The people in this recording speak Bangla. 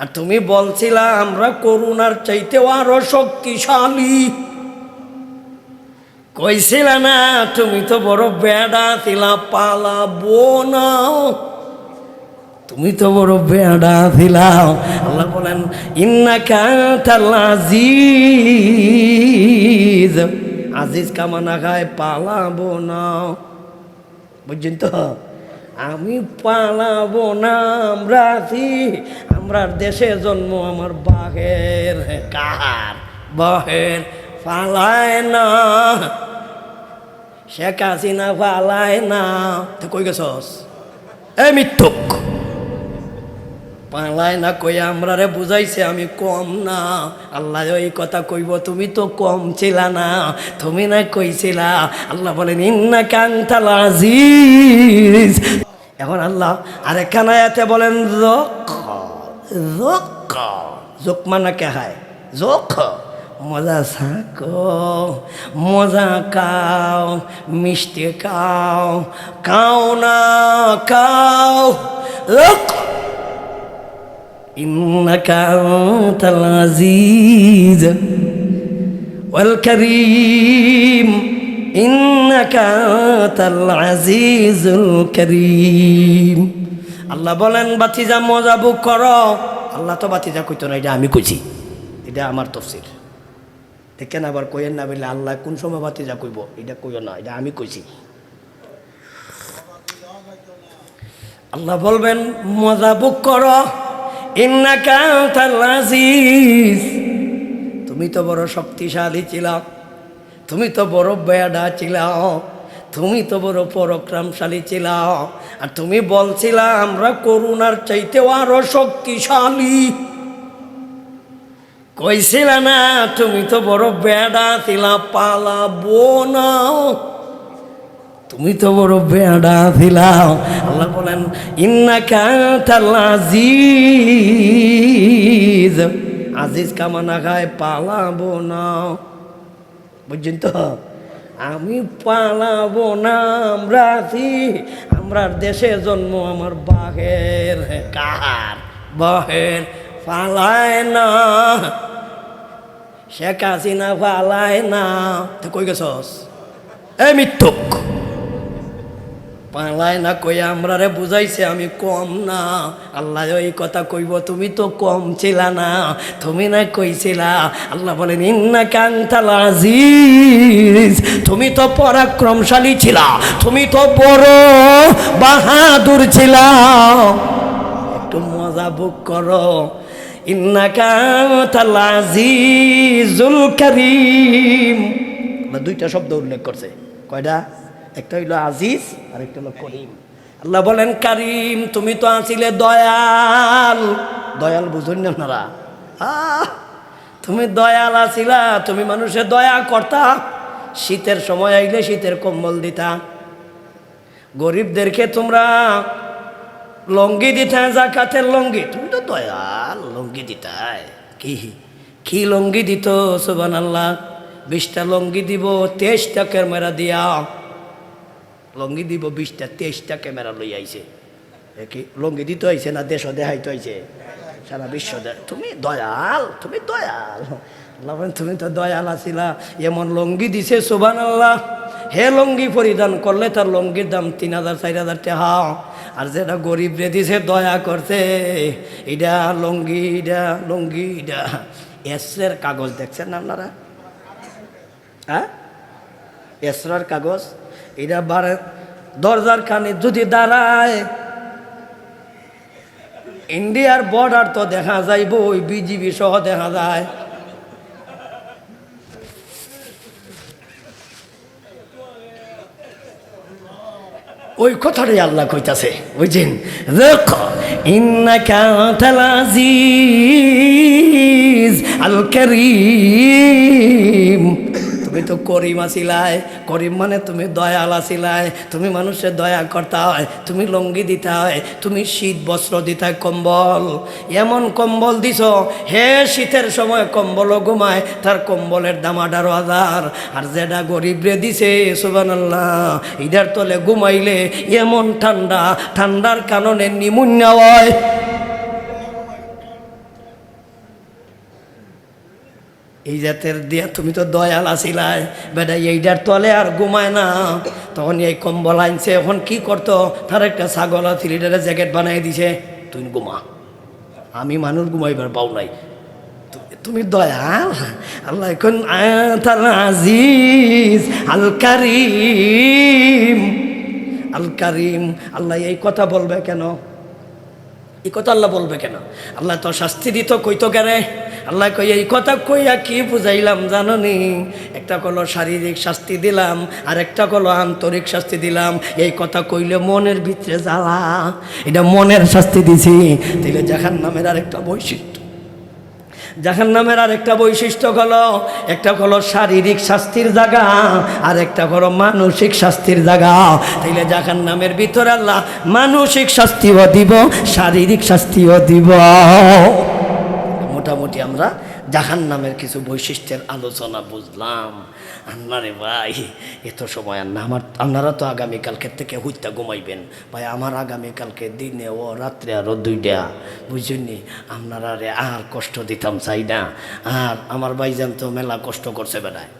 আর তুমি বলছিলা, আমরা করুণার চাইতেও আরও শক্তিশালী। কইছিল না, তুমি তো বড় বেড়া ছিলা পালাবো না তুমি তো বড় বেড়া ছিলাম আল্লাহ বলেন ইন্না আজিজ আজিজ কামানা খায় পালাবো না বুঝছেন তো? আমি পালাবো না, আমরা আছি। আমরা দেশে জন্ম আমার বাহের কার? বাহের পালায় না। শেখ হাসিনা পালায় না। তো কই গেছস? এ মিথ্যুক। পালায় না কই আমরা রে বুঝাইছে আমি কম না। আল্লাহ এই কথা কইব, তুমি তো কম ছিলা না। তুমি না কইছিলা। আল্লাহ বলেন ইন্না কান্তাল আজিজ। এখন আল্লাহ আরেকখানা এতে বলেন জক জক জোক মানা কে হায় জোক মজা থাকো মজা কাও মিষ্টি কাও কাও না কাও জোক إنك أنت العزيز والكريم আল্লাহ বলেন, বাতিজা মজা বুক কর। আল্লাহ তো বাতিজা কইতো না, এটা আমি কইছি। এটা আমার তফসির। দেখেন আবার কইয়েন না বললে আল্লাহ কোন সময় বাতিজা কইব? এটা কইও না, এটা আমি কইছি। আল্লাহ বলবেন, মজা বুক কর। ইন্না তুমি তো বড় শক্তিশালী ছিলাম তুমি তো বড় বেয়াডা ছিল তুমি তো বড় পরাক্রমশালী ছিল আর তুমি বলছিলা আমরা করুণার চাইতেও আরও শক্তিশালী। কইছিল না, তুমি তো বড় বেড়া ছিল পালাবো না তুমি তো বড় বেড়া ছিলাম আল্লাহ বলেন ইন্না কাঁতাল আজিজ। আজিজ কামানা খায় পালাবো না বুঝছেন তো? আমি পালাবো না, আমরা আছি। আমরা দেশে জন্ম আমার বাহের। কার বাহের? পালায় না। শেখ হাসিনা পালায় না। তো কই গেছস? এই মিথ্যুক। পালায় না কই আমরা রে বুঝাইছে, আমি কম না। আল্লাহ এই কথা কইব, তুমি তো কম ছিলা না, তুমি না কইছিলা। আল্লাহ বলেন ইন্না কান্তাল আজিজ, তুমি তো পরাক্রমশালী ছিলা, তুমি তো বড় বাহাদুর ছিলা। একটু মজা বুক করো। ইন্না কান্তাল আজিজুল করিম। দুইটা শব্দ উল্লেখ করছে। কয়টা? একটা হইল আজিজ আর একটা হলো করিম। আল্লাহ বলেন, কারিম, তুমি তো আছিলে দয়াল। দয়াল বুঝুন না আপনারা। তুমি দয়াল আছিলা, তুমি মানুষের দয়া করতা। শীতের সময় আইলে শীতের কম্বল দিতা। গরিবদেরকে তোমরা লঙ্গি দিতা, জাকাতের লঙ্গি। তুমি তো দয়াল, লঙ্গি দিতাই। কি কি লঙ্গি দিত সুবান আল্লাহ বিশটা লঙ্গি দিব, তেইশটা ক্যামেরা দিয়া। লঙ্গি দিব বিশটা তেইশটা ক্যামেরা লই আইছে। কি লঙ্গি দিতে হয়েছে না দেশ দেখাইতে হয়েছে সারা বিশ্ব তুমি দয়াল তুমি দয়াল। বলেন, তুমি তো দয়াল আছিলা এমন লঙ্গি দিছে সুবান আল্লাহ হে লঙ্গি পরিধান করলে তার লঙ্গির দাম তিন হাজার চার হাজার টাকা। আর যেটা গরিব রে দিছে দয়া করছে। এটা লঙ্গি এটা লঙ্গি এটা এসের কাগজ দেখছেন আপনারা? হ্যাঁ? এসরার কাগজ? এটা বারে দরজার কানে যদি দাঁড়ায়, ইন্ডিয়ার বর্ডার তো দেখা যাইব, ওই বিজিবি সহ দেখা যায়। ওই কথাটাই আল্লাহ কইতাছে, বুঝছেন? দেখো, ইন্নাকা আনতাল আজিজ আল করিম তুমি তো করিম আসিলাই করিম মানে তুমি দয়াল আসিলাই তুমি মানুষের দয়া করতে হয়, তুমি লঙ্গি দিতে হয়, তুমি শীত বস্ত্র দিতে কম্বল। এমন কম্বল দিছ, হে শীতের সময় কম্বলও ঘুমায়, তার কম্বলের দাম আঠারো হাজার। আর যেটা গরিব রে দিছে সুবান আল্লাহ ইদার তলে ঘুমাইলে এমন ঠান্ডা, ঠান্ডার কারণে নিমুন্যা হয়। এই জাতের দিয়া তুমি তো দয়াল আসিলাই বেটা এইটার তলে আর ঘুমায় না। তখন এই কম্বল আনছে, এখন কি করতো? তার একটা ছাগল থ্রিডারে জ্যাকেট বানাই দিছে। তুই ঘুমা। আমি মানুষ ঘুমাইবার পাও নাই। তুমি দয়াল? আল্লাহ এখন তার আজিজ, আল কারিম। আল কারিম। আল্লাহ এই কথা বলবে কেন? এই কথা আল্লাহ বলবে কেন? আল্লাহ তো শাস্তি দিত, কইতো কেন আল্লাহ কই এই কথা কইয়া কি বুঝাইলাম জানো নি একটা কলো শারীরিক শাস্তি দিলাম আর একটা কলো আন্তরিক শাস্তি দিলাম। এই কথা কইলে মনের ভিতরে জ্বালা, এটা মনের শাস্তি দিছি। তাইলে জাহান নামের আরেকটা বৈশিষ্ট্য। জাহান নামের আর একটা বৈশিষ্ট্য হল, একটা হলো শারীরিক শাস্তির জায়গা, আর একটা হলো মানসিক শাস্তির জায়গা। তাইলে জাহান নামের ভিতরে আল্লাহ মানসিক শাস্তিও দিব, শারীরিক শাস্তিও দিব। মোটামুটি আমরা জাহান নামের কিছু বৈশিষ্ট্যের আলোচনা বুঝলাম। আন্নারে ভাই, এত সময় আন্না, আমার আপনারা তো আগামীকালকে থেকে হুইতা ঘুমাইবেন। ভাই, আমার আগামীকালকে দিনে ও রাত্রে আরও দুইটা। বুঝছেননি আপনারা রে আর কষ্ট দিতাম চাই না। আর আমার ভাইজান তো মেলা কষ্ট করছে বেড়ায়।